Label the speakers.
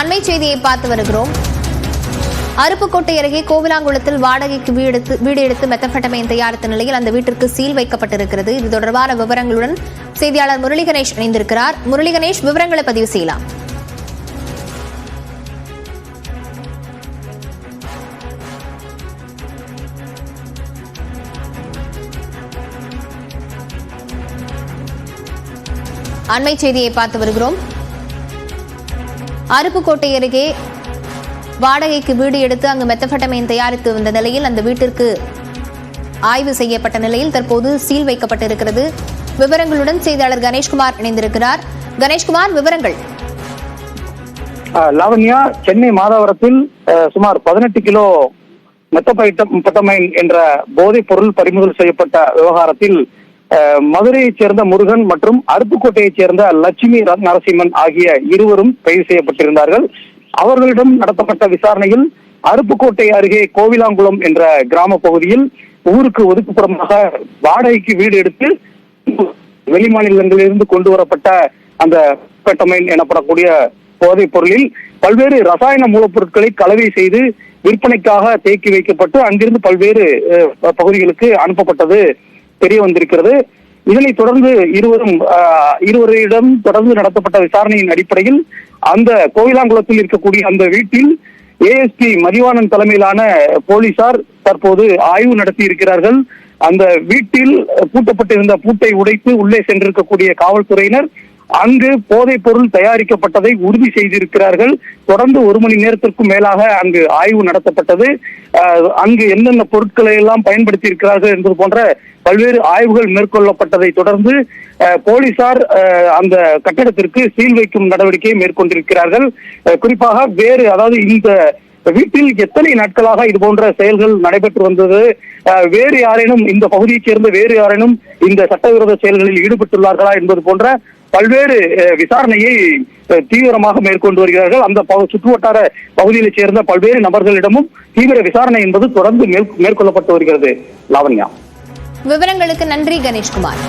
Speaker 1: அண்மை செய்தியை பார்த்து வருகிறோம். அருப்புக்கோட்டை அருகே கோவிலாங்குளத்தில் வாடகைக்கு வீடு எடுத்து வீடு எடுத்து மெத்தப்பட்டமைன் தயாரித்த நிலையில் அந்த வீட்டிற்கு சீல் வைக்கப்பட்டிருக்கிறது. இது தொடர்பான விவரங்களுடன் செய்தியாளர் முரளி கணேஷ் இணைந்திருக்கிறார். முரளி கணேஷ் விவரங்களை பதிவு செய்யலாம். அண்மை செய்தியை பார்த்து வருகிறோம். அருப்புக்கோட்டை அருகே வாடகைக்கு வீடு எடுத்து அங்கு மெத்தபட்டமைன் தயாரித்து வந்த நிலையில் அந்த வீட்டிற்கு ஆய்வு செய்யப்பட்ட நிலையில் தற்போது சீல் வைக்கப்பட்டிருக்கிறது. விவரங்களுடன் செய்தியாளர் கணேஷ்குமார் இணைந்திருக்கிறார். கணேஷ்குமார் விவரங்கள்.
Speaker 2: லாவண்யா சென்னை மாதவரத்தில் சுமார் பதினெட்டு கிலோ மெத்தபைட்டமைன் என்ற போதைப் பொருள் பறிமுதல் செய்யப்பட்ட விவகாரத்தில் மதுரையைச் சேர்ந்த முருகன் மற்றும் அருப்புக்கோட்டையைச் சேர்ந்த லட்சுமி நரசிம்மன் ஆகிய இருவரும் கைது செய்யப்பட்டிருந்தார்கள். அவர்களிடம் நடத்தப்பட்ட விசாரணையில் அருப்புக்கோட்டை அருகே கோவிலாங்குளம் என்ற கிராம பகுதியில் ஊருக்கு ஒதுக்குப்புறமாக வாடகைக்கு வீடு எடுத்து வெளிமாநிலங்களிலிருந்து கொண்டு வரப்பட்ட அந்த கட்டமைன் எனப்படக்கூடிய போதைப் பொருளில் பல்வேறு ரசாயன மூலப்பொருட்களை கலவை செய்து விற்பனைக்காக தேக்கி வைக்கப்பட்டு அங்கிருந்து பல்வேறு அஹ், பகுதிகளுக்கு அனுப்பப்பட்டது. தெரிய வந்திருக்கிறது. இதனைத் தொடர்ந்து இருவரும் இருவரிடம் தொடர்ந்து நடத்தப்பட்ட விசாரணையின் அடிப்படையில் அந்த கோவிலாங்குளத்தில் இருக்கக்கூடிய அந்த வீட்டில் ஏஎஸ்பி மதிவாணன் தலைமையிலான போலீசார் தற்போது ஆய்வு நடத்தி இருக்கிறார்கள் அந்த வீட்டில் பூட்டப்பட்டிருந்த பூட்டை உடைத்து உள்ளே சென்றிருக்கக்கூடிய காவல்துறையினர் அங்கு போதைப் பொருள் தயாரிக்கப்பட்டதை உறுதி செய்திருக்கிறார்கள். தொடர்ந்து ஒரு மணி நேரத்திற்கும் மேலாக அங்கு ஆய்வு நடத்தப்பட்டது. அங்கு என்னென்ன பொருட்களை எல்லாம் பயன்படுத்தி இருக்கிறார்கள் என்பது போன்ற பல்வேறு ஆய்வுகள் மேற்கொள்ளப்பட்டதை தொடர்ந்து போலீசார் அந்த கட்டடத்திற்கு சீல் வைக்கும் நடவடிக்கையை மேற்கொண்டிருக்கிறார்கள். குறிப்பாக வேறு அதாவது இந்த வீட்டில் எத்தனை நாட்களாக இது போன்ற செயல்கள் நடைபெற்று வந்தது? வேறு யாரேனும் இந்த பகுதியைச் சேர்ந்த வேறு யாரேனும் இந்த சட்டவிரோத செயல்களில் ஈடுபட்டுள்ளார்களா என்பது போன்ற பல்வேறு அஹ், விசாரணையை தீவிரமாக மேற்கொண்டு வருகிறார்கள். அந்த பகு- சுற்றுவட்டார பகுதியைச் சேர்ந்த பல்வேறு நபர்களிடமும் தீவிர விசாரணை என்பது தொடர்ந்து மேற்கொள்ளப்பட்டு வருகிறது. லாவண்யா.
Speaker 1: விவரங்களுக்கு நன்றி கணேஷ்குமார்.